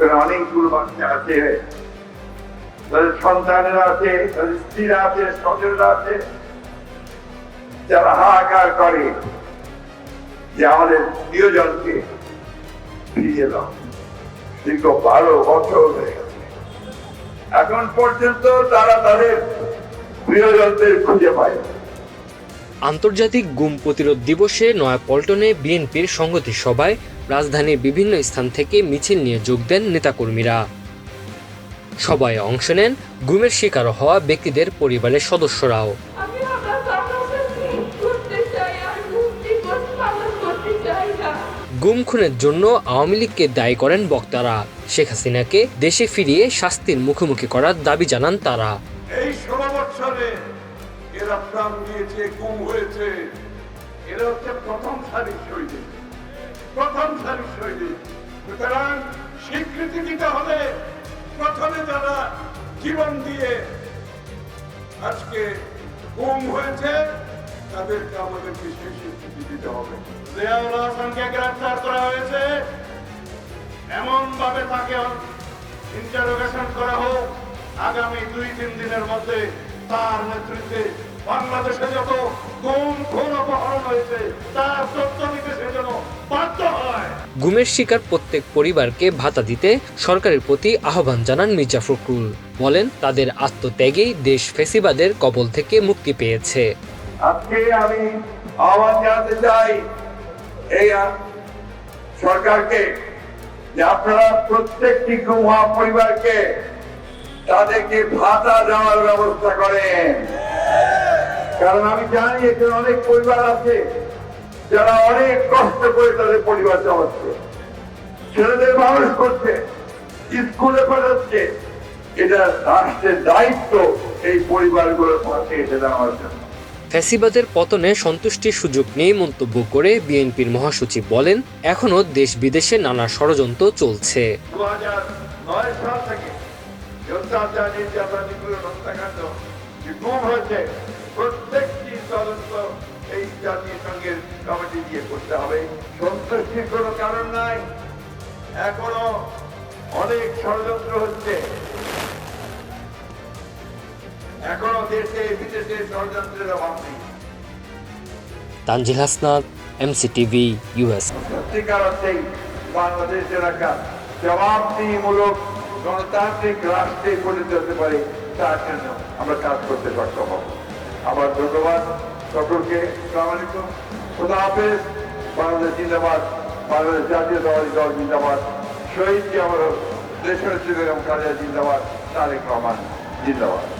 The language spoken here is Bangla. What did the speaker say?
ওখানে অনেকগুলো বাচ্চা আছে। তাদের সন্তানেরা আছে, তাদের স্ত্রীরা আছে, স্বজনরা আছে। যারা হাহাকার করে যে আমাদের প্রিয়জনকে ফিরিয়ে দাও। দীর্ঘ বারো বছর হয়ে গেছে। এখন পর্যন্ত তারা তাদের প্রিয়জনদের খুঁজে পায় আন্তর্জাতিক গুম প্রতিরোধ দিবসে নয়াপল্টনে বিএনপির সংগতি সভায় রাজধানীর বিভিন্ন স্থান থেকে মিছিল নিয়ে যোগ দেন নেতাকর্মীরা। সবাই অংশ নেন গুমের শিকার হওয়া ব্যক্তিদের পরিবারের সদস্যরাও। গুম খুনের জন্য আওয়ামী লীগকে দায়ী করেন বক্তারা। শেখ হাসিনাকে দেশে ফিরিয়ে শাস্তির মুখোমুখি করার দাবি জানান তারা। এই ষোলো বছরে এরা প্রাণ দিয়েছে গুম হয়েছে। এরা হচ্ছে প্রথম প্রথম সারির শহীদ সুতরাং স্বীকৃতি দিতে হবে প্রথমে যারা জীবন দিয়ে আজকে গুম হয়েছে, তাদেরকে আমাদেরকে সেই স্বীকৃতি দিতে হবে। জিয়াউল হাসানকে গ্রেফতার করা হয়েছে। এমন ভাবে তাকে ইন্টারোগেশন করা হোক, আগামী দুই, তিন দিনের মধ্যে তার নেতৃত্বে বাংলাদেশে যত গুম, খুন, অপহরণ হয়েছে, তার তথ্য গুমের শিকার প্রত্যেক পরিবারকে ভাতা দিতে সরকারের প্রতি আহ্বান জানান মির্জা ফখরুল। বলেন, তাদের আত্মত্যাগেই দেশ ফেসিবাদের কবল থেকে মুক্তি পেয়েছে। আজকে আমি আহ্বান জানাতে চাই, এই সরকারকে যে আপনারা প্রত্যেকটি গুম পরিবারকে তাদেরকে ভাতা দেওয়ার ব্যবস্থা করেন। কারণ আমি জানি এখানে অনেক পরিবার আছে যারা অনেক কষ্ট করে তাদের পরিবার চালাচ্ছে ছেলেদের মানুষ করছে স্কুলে পাঠাচ্ছে এটা রাষ্ট্রের দায়িত্ব এই পরিবারগুলোর পাশে এসে দাঁড়ানোর জন্য। ফ্যাসিবাদের পতনে সন্তুষ্টির সুযোগ নেই মন্তব্য করে বিএনপির মহাসচিব বলেন এখনও দেশ বিদেশে নানা ষড়যন্ত্র চলছে। দু দিয়ে করতে হবে। সন্তুষ্টির কোনো কারণ নাই? এখনও অনেক ষড়যন্ত্র হচ্ছে। এখনও দেশে বিদেশে ষড়যন্ত্রের অভাব নেই। তানজিল হাসনাত এমসিটিভি ইউএস সত্যিকার অর্থেই বাংলাদেশের একটা জবাবদিহিমূলক গণতান্ত্রিক রাষ্ট্রে পরিণত হতে পারে তার জন্য আমরা কাজ করতে সক্ষম হব। আবার ধন্যবাদ। সকলকে সালাম আলাইকুম খুদা হাফেজ বাংলাদেশ জিন্দাবাদ বাংলাদেশ জাতীয় দল জিন্দাবাদ শহীদ জি আমার দেশের ছিলেন কালিয়া জিন্দাবাদ তারেক রহমান জিন্দাবাদ